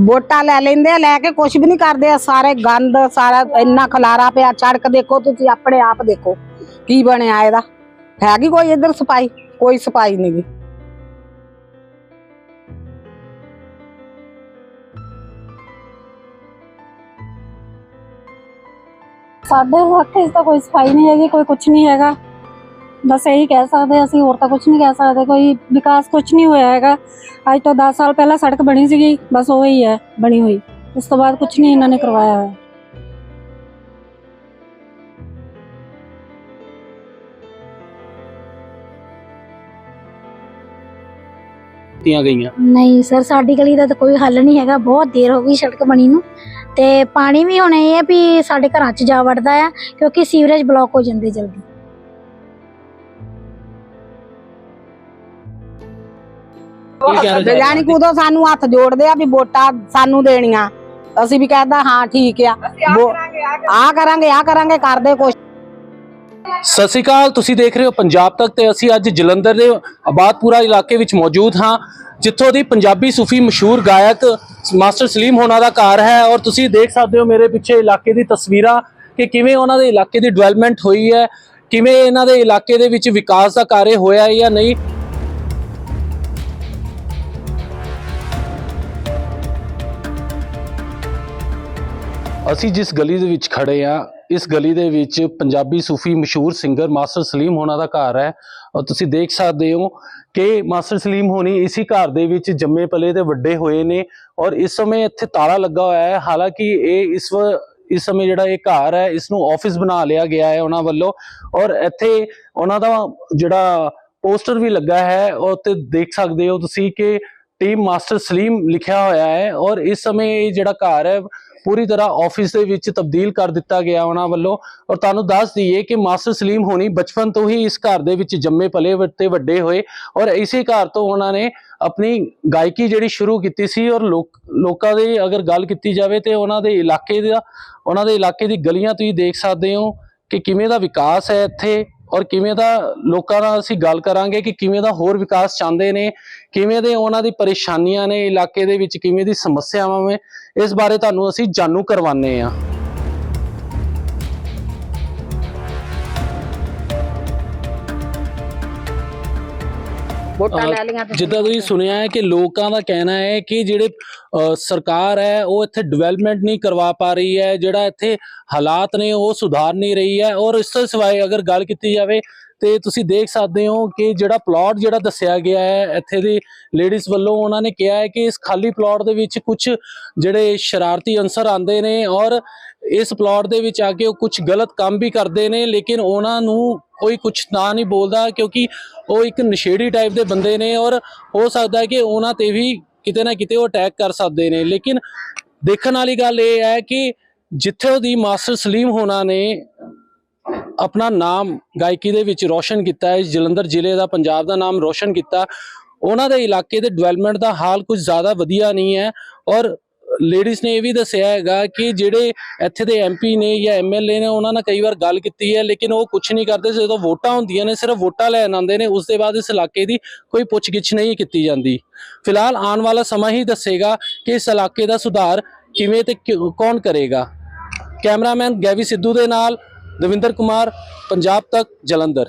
ਵੋਟਾਂ ਲੈ ਲੈਂਦੇ ਆ, ਲੈ ਕੇ ਕੁਝ ਵੀ ਨਹੀਂ ਕਰਦੇ ਆ, ਸਾਰੇ ਗੰਦ, ਸਾਰਾ ਇੰਨਾ ਖਲਾਰਾ ਪਿਆ ਸੜਕ ਦੇਖੋ ਤੁਸੀਂ, ਆਪਣੇ ਆਪ ਦੇਖੋ ਕੀ ਬਣਿਆ ਇਹਦਾ। ਹੈਗੀ ਕੋਈ ਇੱਧਰ ਸਫ਼ਾਈ ਕੋਈ ਸਫ਼ਾਈ ਨਹੀਂ ਗੀ। ਸਾਡੇ ਹੱਥ 'ਚ ਤਾਂ ਕੋਈ ਸਫ਼ਾਈ ਨਹੀਂ ਹੈਗੀ, ਕੋਈ ਕੁਝ ਨਹੀਂ ਹੈਗਾ। ਬਸ ਇਹੀ ਕਹਿ ਸਕਦੇ ਅਸੀਂ ਹੋਰ ਤਾਂ ਕੁਝ ਨਹੀਂ ਕਹਿ ਸਕਦੇ ਕੋਈ ਵਿਕਾਸ ਕੁਝ ਨਹੀਂ ਹੋਇਆ ਹੈਗਾ। ਅੱਜ ਤੋਂ 10 ਸਾਲ ਪਹਿਲਾਂ ਸੜਕ ਬਣੀ ਸੀਗੀ ਬਸ ਉਹ ਹੀ ਹੈ ਬਣੀ ਹੋਈ। ਉਸ ਤੋਂ ਬਾਅਦ ਕੁਝ ਨਹੀਂ ਇਹਨਾਂ ਨੇ ਕਰਵਾਇਆ ਹੋਇਆ। ਦਿੱਤੀਆਂ ਗਈਆਂ। ਨਹੀਂ ਸਰ ਸਾਡੀ ਗਲੀ ਦਾ ਤਾਂ ਕੋਈ ਹੱਲ ਨਹੀਂ ਹੈਗਾ ਬਹੁਤ ਦੇਰ ਹੋ ਗਈ ਸੜਕ ਬਣੀ ਨੂੰ। ਤੇ ਪਾਣੀ ਵੀ ਹੁਣ ਇਹ ਹੈ ਵੀ ਸਾਡੇ ਘਰਾਂ 'ਚ ਜਾ ਵੜਦਾ ਆ ਕਿਉਂਕਿ ਸੀਵਰੇਜ ਬਲੌਕ ਹੋ ਜਾਂਦੇ ਜਲਦੀ। ਚਾਹੁੰਦੇ ਜਾਨੀ ਕਿ ਉਦੋਂ ਸਾਨੂੰ ਹੱਥ ਜੋੜਦੇ ਆ ਵੀ ਵੋਟਾਂ ਸਾਨੂੰ ਦੇਣੀਆਂ। ਅਸੀਂ ਵੀ ਕਹਿੰਦਾ ਹਾਂ ਠੀਕ ਆ। ਆ ਕਰਾਂਗੇ ਆ ਕਰਾਂਗੇ ਕਰਦੇ ਕੁਛ। ਸਤਿ ਸ਼੍ਰੀ ਅਕਾਲ ਤੁਸੀਂ ਦੇਖ ਰਹੇ ਹੋ ਪੰਜਾਬ ਤੱਕ ਤੇ ਅਸੀਂ ਅੱਜ ਜਲੰਧਰ ਦੇ ਆਬਾਦਪੁਰਾ ਇਲਾਕੇ ਵਿੱਚ ਮੌਜੂਦ ਹਾਂ ਜਿੱਥੋਂ ਦੀ ਪੰਜਾਬੀ ਸੂਫੀ ਮਸ਼ਹੂਰ ਗਾਇਕ ਮਾਸਟਰ ਸਲੀਮ ਹੋਣਾ ਦਾ ਘਰ ਹੈ ਔਰ ਤੁਸੀਂ ਦੇਖ ਸਕਦੇ ਹੋ ਮੇਰੇ ਪਿੱਛੇ ਇਲਾਕੇ ਦੀ ਤਸਵੀਰਾਂ ਕਿ ਕਿਵੇਂ ਉਹਨਾਂ ਦੇ ਇਲਾਕੇ ਦੀ ਡਿਵੈਲਪਮੈਂਟ ਹੋਈ ਹੈ ਕਿਵੇਂ ਇਹਨਾਂ ਦੇ ਇਲਾਕੇ ਦੇ ਵਿੱਚ ਵਿਕਾਸ ਦਾ ਕਾਰਜ ਹੋਇਆ ਹੈ ਜਾਂ ਨਹੀਂ। ਅਸੀਂ ਜਿਸ ਗਲੀ ਦੇ ਵਿੱਚ ਖੜੇ ਆ ਇਸ ਗਲੀ ਦੇ ਵਿੱਚ ਪੰਜਾਬੀ ਸੂਫੀ ਮਸ਼ਹੂਰ ਸਿੰਗਰ ਮਾਸਟਰ ਸਲੀਮ ਹੋਣਾ ਦਾ ਘਰ ਹੈ। ਔਰ ਤੁਸੀਂ ਦੇਖ ਸਕਦੇ ਹੋ ਕਿ ਮਾਸਟਰ ਸਲੀਮ ਹੋਣੀ ਇਸੇ ਘਰ ਦੇ ਵਿੱਚ ਜੰਮੇ ਪਲੇ ਤੇ ਵੱਡੇ ਹੋਏ ਨੇ। ਔਰ ਇਸ ਸਮੇਂ ਇੱਥੇ ਤਾਲਾ ਲੱਗਾ ਹੋਇਆ ਹੈ। ਹਾਲਾਂਕਿ ਇਹ ਇਸ ਇਸ ਸਮੇਂ ਜਿਹੜਾ ਇਹ ਘਰ ਹੈ ਇਸ ਨੂੰ ਆਫਿਸ ਬਣਾ ਲਿਆ ਗਿਆ ਹੈ ਉਹਨਾਂ ਵੱਲੋਂ। ਔਰ ਇੱਥੇ ਉਹਨਾਂ ਦਾ ਜਿਹੜਾ ਪੋਸਟਰ ਵੀ ਲੱਗਾ ਹੈ ਔਰ ਤੇ ਦੇਖ ਸਕਦੇ ਹੋ ਤੁਸੀਂ ਕਿ ਟੀਮ ਮਾਸਟਰ ਸਲੀਮ ਲਿਖਿਆ ਹੋਇਆ ਹੈ। ਔਰ ਇਸ ਸਮੇਂ ਇਹ ਜਿਹੜਾ ਘਰ ਹੈ ਪੂਰੀ ਤਰ੍ਹਾਂ ਆਫਿਸ ਦੇ ਵਿੱਚ ਤਬਦੀਲ ਕਰ ਦਿੱਤਾ ਗਿਆ ਉਹਨਾਂ ਵੱਲੋਂ। ਔਰ ਤੁਹਾਨੂੰ ਦੱਸ ਦਈਏ ਕਿ ਮਾਸਟਰ ਸਲੀਮ ਹੋਣੀ ਬਚਪਨ ਤੋਂ ਹੀ ਇਸ ਘਰ ਦੇ ਵਿੱਚ ਜੰਮੇ ਪਲੇ ਵ- ਤੇ ਵੱਡੇ ਹੋਏ। ਔਰ ਇਸੇ ਘਰ ਤੋਂ ਉਹਨਾਂ ਨੇ ਆਪਣੀ ਗਾਇਕੀ ਜਿਹੜੀ ਸ਼ੁਰੂ ਕੀਤੀ ਸੀ ਔਰ ਲੋਕਾਂ ਦੇ ਅਗਰ ਗੱਲ ਕੀਤੀ ਜਾਵੇ ਤੇ ਉਹਨਾਂ ਦੇ ਇਲਾਕੇ ਦਾ ਉਹਨਾਂ ਦੇ ਇਲਾਕੇ ਦੀ ਗਲੀਆਂ ਤੁਸੀਂ ਦੇਖ ਸਕਦੇ ਹੋ ਕਿ ਕਿਵੇਂ ਦਾ ਵਿਕਾਸ ਹੈ ਇੱਥੇ। ਔਰ ਕਿਵੇਂ ਦਾ ਲੋਕਾਂ ਨਾਲ ਅਸੀਂ ਗੱਲ ਕਰਾਂਗੇ ਕਿ ਕਿਵੇਂ ਦਾ ਹੋਰ ਵਿਕਾਸ ਚਾਹੁੰਦੇ ਨੇ, ਕਿਵੇਂ ਦੇ ਉਹਨਾਂ ਦੀ ਪਰੇਸ਼ਾਨੀਆਂ ਨੇ ਇਲਾਕੇ ਦੇ ਵਿੱਚ, ਕਿਵੇਂ ਦੀ ਸਮੱਸਿਆਵਾਂ ਨੇ, ਇਸ ਬਾਰੇ ਤੁਹਾਨੂੰ ਅਸੀਂ ਜਾਣੂ ਕਰਵਾਉਂਦੇ ਆ ਵੋਟਾਂ ਲੈ ਲਈਆਂ ਤੇ ਜਿੱਦਾਂ ਤੁਸੀਂ ਸੁਣਿਆ ਹੈ ਕਿ ਲੋਕਾਂ ਦਾ ਕਹਿਣਾ ਹੈ ਕਿ ਜਿਹੜੇ ਸਰਕਾਰ ਹੈ ਉਹ ਇੱਥੇ ਡਿਵੈਲਪਮੈਂਟ ਨਹੀਂ ਕਰਵਾ ਪਾ ਰਹੀ ਹੈ ਜਿਹੜਾ ਇੱਥੇ ਹਾਲਾਤ ਨੇ ਉਹ ਸੁਧਾਰ ਨਹੀਂ ਰਹੀ ਹੈ। ਔਰ ਇਸ ਤੋਂ ਸਿਵਾਏ ਅਗਰ ਗੱਲ ਕੀਤੀ ਜਾਵੇ ਤੇ ਤੁਸੀਂ ਦੇਖ ਸਕਦੇ ਹੋ ਕਿ ਜਿਹੜਾ ਪਲਾਟ ਜਿਹੜਾ ਦੱਸਿਆ ਗਿਆ ਹੈ, ਇੱਥੇ ਦੀ ਲੇਡੀਜ਼ ਵੱਲੋਂ ਉਹਨਾਂ ਨੇ ਕਿਹਾ ਹੈ ਕਿ ਇਸ ਖਾਲੀ ਪਲਾਟ ਦੇ ਵਿੱਚ ਕੁਝ ਜਿਹੜੇ ਸ਼ਰਾਰਤੀ ਅਨਸਰ ਆਉਂਦੇ ਨੇ ਔਰ ਇਸ ਪਲਾਟ ਦੇ ਵਿੱਚ ਆ ਕੇ ਉਹ ਕੁਝ ਗਲਤ ਕੰਮ ਵੀ ਕਰਦੇ ਨੇ, ਲੇਕਿਨ ਉਹਨਾਂ ਨੂੰ ਕੋਈ ਕੁਝ ਨਾ ਨਹੀਂ ਬੋਲਦਾ ਕਿਉਂਕਿ ਉਹ ਇੱਕ ਨਸ਼ੇੜੀ ਟਾਈਪ ਦੇ ਬੰਦੇ ਨੇ ਔਰ ਹੋ ਸਕਦਾ ਹੈ ਕਿ ਉਹਨਾਂ ਤੇ ਵੀ ਕਿਤੇ ਨਾ ਕਿਤੇ ਉਹ ਅਟੈਕ ਕਰ ਸਕਦੇ ਨੇ। ਲੇਕਿਨ ਦੇਖਣ ਵਾਲੀ ਗੱਲ ਇਹ ਹੈ ਕਿ ਜਿੱਥੇ ਉਹਦੀ ਮਾਸਟਰ ਸਲੀਮ ਹੋਣਾ ਨੇ ਆਪਣਾ ਨਾਮ ਗਾਇਕੀ ਦੇ ਵਿੱਚ ਰੋਸ਼ਨ ਕੀਤਾ ਹੈ। ਜਲੰਧਰ ਜ਼ਿਲ੍ਹੇ ਦਾ, ਪੰਜਾਬ ਦਾ ਨਾਮ ਰੋਸ਼ਨ ਕੀਤਾ। ਉਹਨਾਂ ਦੇ ਇਲਾਕੇ ਦੇ ਡਿਵੈਲਪਮੈਂਟ ਦਾ ਹਾਲ ਕੁਝ ਜ਼ਿਆਦਾ ਵਧੀਆ ਨਹੀਂ ਹੈ ਔਰ ਲੇਡੀਜ਼ ਨੇ ਇਹ ਵੀ ਦੱਸਿਆ ਹੈਗਾ ਕਿ ਜਿਹੜੇ ਇੱਥੇ ਦੇ ਐਮਪੀ ਨੇ ਜਾਂ ਐਮਐਲਏ ਨੇ, ਉਹਨਾਂ ਨਾਲ ਕਈ ਵਾਰ ਗੱਲ ਕੀਤੀ ਹੈ, ਲੇਕਿਨ ਉਹ ਕੁਝ ਨਹੀਂ ਕਰਦੇ। ਜਦੋਂ ਵੋਟਾਂ ਹੁੰਦੀਆਂ ਨੇ, ਸਿਰਫ ਵੋਟਾਂ ਲੈਣ ਆਉਂਦੇ ਨੇ, ਉਸ ਦੇ ਬਾਅਦ ਇਸ ਇਲਾਕੇ ਦੀ ਕੋਈ ਪੁੱਛਗਿੱਛ ਨਹੀਂ ਕੀਤੀ ਜਾਂਦੀ। ਫਿਲਹਾਲ ਆਉਣ ਵਾਲਾ ਸਮਾਂ ਹੀ ਦੱਸੇਗਾ ਕਿ ਇਸ ਇਲਾਕੇ ਦਾ ਸੁਧਾਰ ਕਿਵੇਂ ਤੇ ਕੌਣ ਕਰੇਗਾ। ਕੈਮਰਾਮੈਨ ਗੈਵੀ ਸਿੱਧੂ ਦੇ ਨਾਲ ਦਵਿੰਦਰ ਕੁਮਾਰ ਪੰਜਾਬ ਤੱਕ ਜਲੰਧਰ।